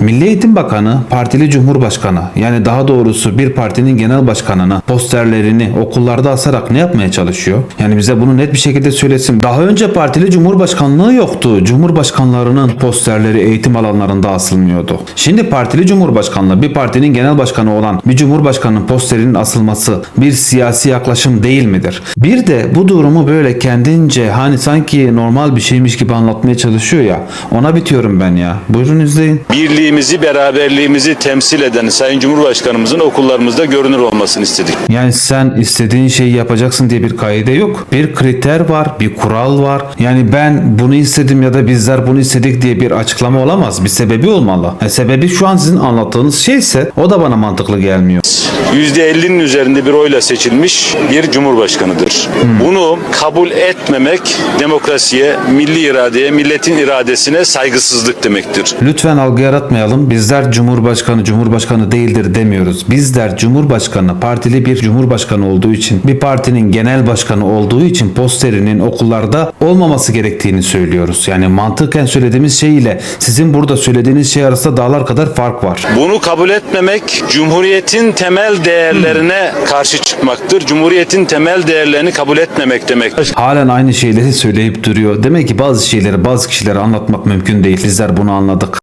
Milli Eğitim Bakanı, partili cumhurbaşkanı yani daha doğrusu bir partinin genel başkanına posterlerini okullarda asarak ne yapmaya çalışıyor? Yani bize bunu net bir şekilde söylesin. Daha önce partili cumhurbaşkanlığı yoktu. Cumhurbaşkanlarının posterleri eğitim alanlarında asılmıyordu. Şimdi partili cumhurbaşkanlığı bir partinin genel başkanı olan bir cumhurbaşkanının posterinin asılması bir siyasi yaklaşım değil midir? Bir de bu durumu böyle kendince hani sanki normal bir şeymiş gibi anlatmaya çalışıyor ya ona bitiyorum ben ya. Buyurun izleyin. birliğimizi, beraberliğimizi temsil eden Sayın Cumhurbaşkanımızın okullarımızda görünür olmasını istedik. Yani sen istediğin şeyi yapacaksın diye bir kaide yok. Bir kriter var, bir kural var. Yani ben bunu istedim ya da bizler bunu istedik diye bir açıklama olamaz. Bir sebebi olmalı. E, sebebi şu an sizin anlattığınız şeyse o da bana mantıklı gelmiyor. %50'nin üzerinde bir oyla seçilmiş bir cumhurbaşkanıdır. Bunu kabul etmemek demokrasiye, milli iradeye, milletin iradesine saygısızlık demektir. Lütfen algı yaratmayalım. Bizler Cumhurbaşkanı Cumhurbaşkanı değildir demiyoruz. Bizler Cumhurbaşkanı partili bir Cumhurbaşkanı olduğu için bir partinin genel başkanı olduğu için posterinin okullarda olmaması gerektiğini söylüyoruz. Yani mantıken söylediğimiz şey ile sizin burada söylediğiniz şey arasında dağlar kadar fark var. Bunu kabul etmemek Cumhuriyetin temel değerlerine karşı çıkmaktır. Cumhuriyetin temel değerlerini kabul etmemek demektir. Halen aynı şeyleri söyleyip duruyor. Demek ki bazı şeyleri bazı kişilere anlatmak mümkün değil. Bizler bunu anladık.